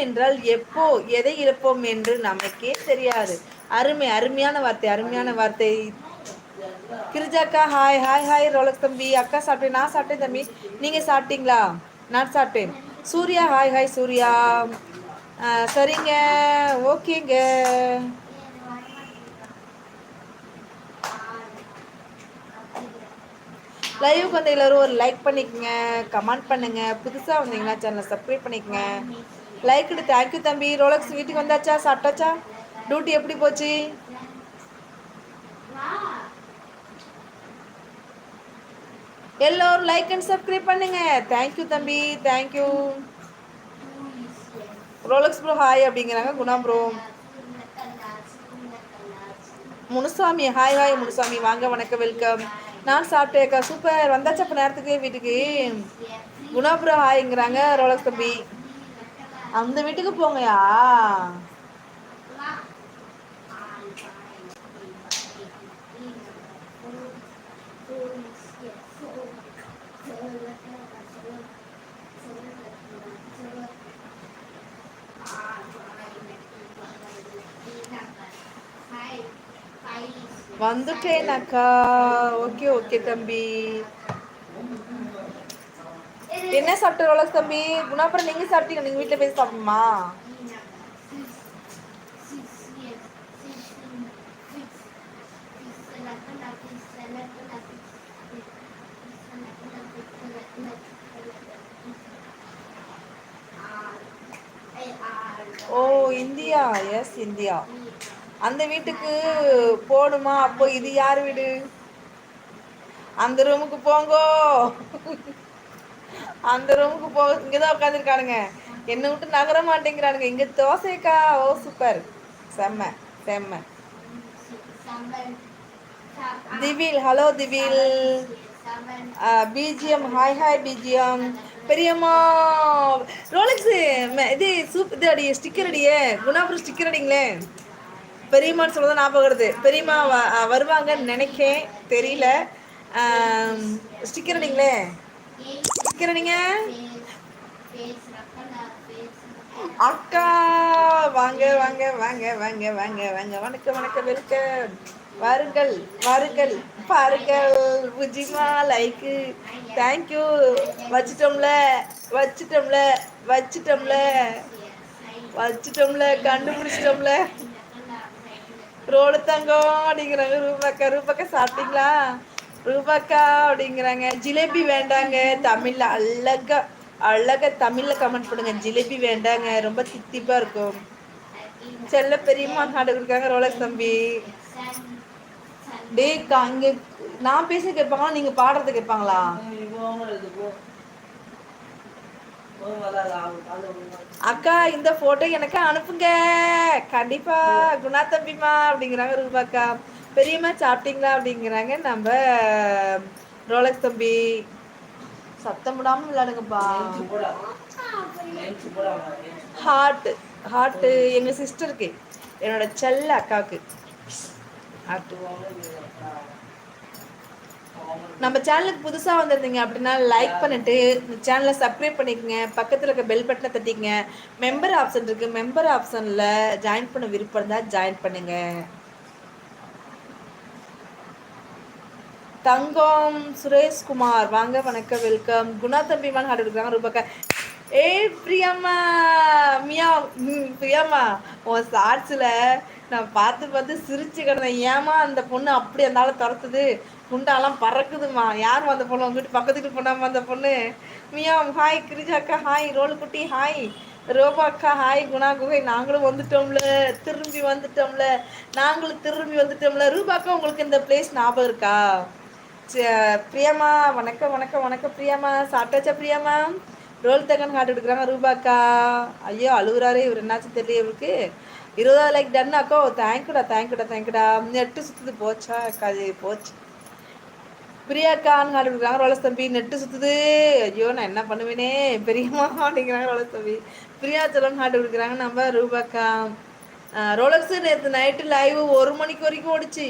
ஏனென்றால் எப்போ எதை இழப்போம் என்று நமக்கே தெரியாது. அருமை அருமையான வார்த்தை அருமையான வார்த்தை. கிரிஜாக்கா ஹாய் ஹாய் ஹாய் ரோலக் தம்பி. அக்கா சாப்பிட்டேன் நான் சாப்பிட்டேன் தம்பி. நீங்கள் சாப்பிட்டீங்களா? நான் சாப்பிட்டேன். Surya hi hi Surya. சரிங்க. ஓகேங்க. லைவ் வந்து எல்லோரும் ஒரு லைக் பண்ணிக்கங்க கமெண்ட் பண்ணுங்க. புதுசாக வந்தீங்கன்னா சேனலை சப்ஸ்கிரைப் பண்ணிக்கங்க. லைக் தேங்க்யூ தம்பி. ரோலக்ஸ் வீட்டுக்கு வந்தாச்சா? சாப்பிட்டாச்சா? டியூட்டி எப்படி போச்சு? எல்லோரும் லைக் அண்ட் சப்ஸ்கிரைப் பண்ணுங்க. தேங்க்யூ தம்பி. Thank you Rolex bro hi அப்படிங்கிறாங்க. Guna bro Munusamy hi hi Munusamy. வாங்க வணக்கம் வெல்கம் நான் சாப்பிட்டேக்கா சூப்பர் வந்தாச்சா அப்போ நேரத்துக்கு வீட்டுக்கு? குணா ப்ரோ ஹாய்ங்கிறாங்க ரோலக்ஸ் தம்பி. அந்த வீட்டுக்கு போங்கயா? வந்துட்டேன் அக்கா ஓகே ஓகே தம்பி. என்ன சாப்பிட்டு ரோலக்ஸ் தம்பி? குணாபுரம் நீங்க சாப்பிட்டீங்க. நீங்க வீட்டுல போய் சாப்பிடுமா ஓ இந்தியா. S India. அந்த வீட்டுக்கு போடுமா அப்போ இது யார் வீடு? அந்த ரூமுக்கு போங்கோ. அந்த ரூமுக்கு போ இங்கதான் உட்காந்துருக்கானுங்க என்னை விட்டு நகர மாட்டேங்கிறானுங்க. இங்க தோசைக்கா? ஓ சூப்பர். செம்ம செம்ம. திவில் ஹலோ திவில். பிஜிஎம் ஹாய் ஹாய் பிஜிஎம் பெரியம்மா ரோலக்ஸ் இது சூப் இது அடி ஸ்டிக்கர் அடியே. குணாபுரம் ஸ்டிக்கர் அடிங்களே. பெரியம்மான்னு சொல்லதான் ஞாபகம் வருது. பெரியம்மா வருவாங்கன்னு நினைக்கேன். தெரியல. ஸ்டிக்கர் அடிங்களே. ஸ்டிக்கர் அக்கா வாங்க வாங்க வாங்க வாங்க வாங்க வாங்க. வணக்கம் வணக்கம் வெல்கம். வாருங்கள் வாருங்கள் பாருங்கள். புஜிமா லைக்கு. தேங்க்யூ வச்சிட்டோம்ல வச்சிட்டோம்ல வச்சிட்டோம்ல. வச்சிட்டோம்ல கண்டுபிடிச்சிட்டோம்ல. ரோடு தங்கம் அப்படிங்கிறாங்க ரூபாக்கா ரூபாக்கா சாப்பிட்டீங்களா? ரூபாக்கா அப்படிங்கிறாங்க. ஜிலேபி வேண்டாங்க. தமிழ்ல அழகா அழகா தமிழ்ல கமெண்ட் பண்ணுங்க ஜிலேபி வேண்டாங்க. ரொம்ப தித்திப்பா இருக்கும். செல்ல பெரியம்மா நாடு கொடுக்காங்க ரோலக்ஸ் தம்பி. டே அங்க நான் பேச கேட்பாங்களா? நீங்க பாடுறது கேட்பாங்களா? அக்கா இந்த போட்டோ எனக்கு அனுப்புங்க. கண்டிப்பா. குணா தம்பிமா அப்படிங்கிறாங்க ரூபாக்கா. பெரியம்மா சாப்பிட்டீங்களா அப்படிங்கிறாங்க. நம்ம ரோலக்ஸ் தம்பி சத்தம் விடாம விளையாடுங்கப்பா. ஹார்ட் ஹார்ட் எங்க சிஸ்டருக்கு என்னோட செல்ல அக்காவுக்கு. நம்ம சேனலுக்கு புதுசாக வந்திருந்தீங்க அப்படின்னா லைக் பண்ணிட்டு இந்த சேனலை சப்ஸ்கிரைப் பண்ணிக்கோங்க. பக்கத்தில் இருக்க பெல் பட்டனை தட்டிக்கங்க. மெம்பர் ஆப்ஷன் இருக்கு. மெம்பர் ஆப்ஷனில் ஜாயின் பண்ண விருப்பம் இருந்தால் ஜாயின் பண்ணுங்க. தங்கம் சுரேஷ்குமார் வாங்க வணக்கம் வெல்கம். குணா தம்பிமான் ஹார்ட் இருக்காங்க ரூபாக்கா. ஏய் பிரியம்மா. மியா பிரியம்மா. உன் ஷார்ட்ஸில் நான் பார்த்து பார்த்து சிரிச்சு கிடந்தேன். ஏமா அந்த பொண்ணு அப்படி இருந்தாலும் துரத்துது? குண்டாலாம் பறக்குதுமா யாரும் அந்த பொண்ணு? உங்ககிட்ட பக்கத்துக்கு போனாமா அந்த பொண்ணு? மியாம் ஹாய் கிரிஜாக்கா. ஹாய் ரோல் குட்டி ஹாய் ரோபாக்கா. ஹாய் குணா குகை. நாங்களும் வந்துட்டோம்ல. திரும்பி வந்துட்டோம்ல. நாங்களும் திரும்பி வந்துட்டோம்ல. ரூபாக்கா உங்களுக்கு இந்த பிளேஸ் ஞாபகம் இருக்கா? பிரியாமா வணக்கம் வணக்கம் வணக்கம் பிரியாமா. சாப்பிட்டாச்சா பிரியாமா? ரோல் தகன் காட்டு எடுக்கிறாங்க ரூபாக்கா. ஐயோ அழுகுறாரு இவர் என்னாச்சும் தெரியல இவருக்கு. இருபதாவது லைக் டன் அக்கோ. தேங்க்யூடா தேங்க்யூடா தேங்க்யூடா நெட்டு சுற்றுது போச்சா அது போச்சு. பிரியாக்கான்னு காட்டு கொடுக்குறாங்க ரோலஸ் தம்பி. நெட்டு சுற்றுது ஐயோ நான் என்ன பண்ணுவேனே? பெரியம்மா அப்படிங்கிறாங்க ரோலஸ் தம்பி. பிரியா செல்வன் காட்டு கொடுக்குறாங்க நம்ம ரூபாக்கா. ரோலக்ஸு நேற்று நைட்டு லைவ் ஒரு மணிக்கு வரைக்கும் ஓடிச்சு.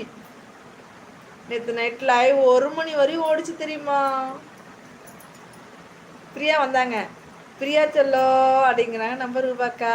நேற்று நைட் லைவ் ஒரு மணி வரையும் ஓடிச்சு தெரியுமா? பிரியா வந்தாங்க. பிரியா செல்லோ அப்படிங்கிறாங்க. நம்ம ரூபாக்கா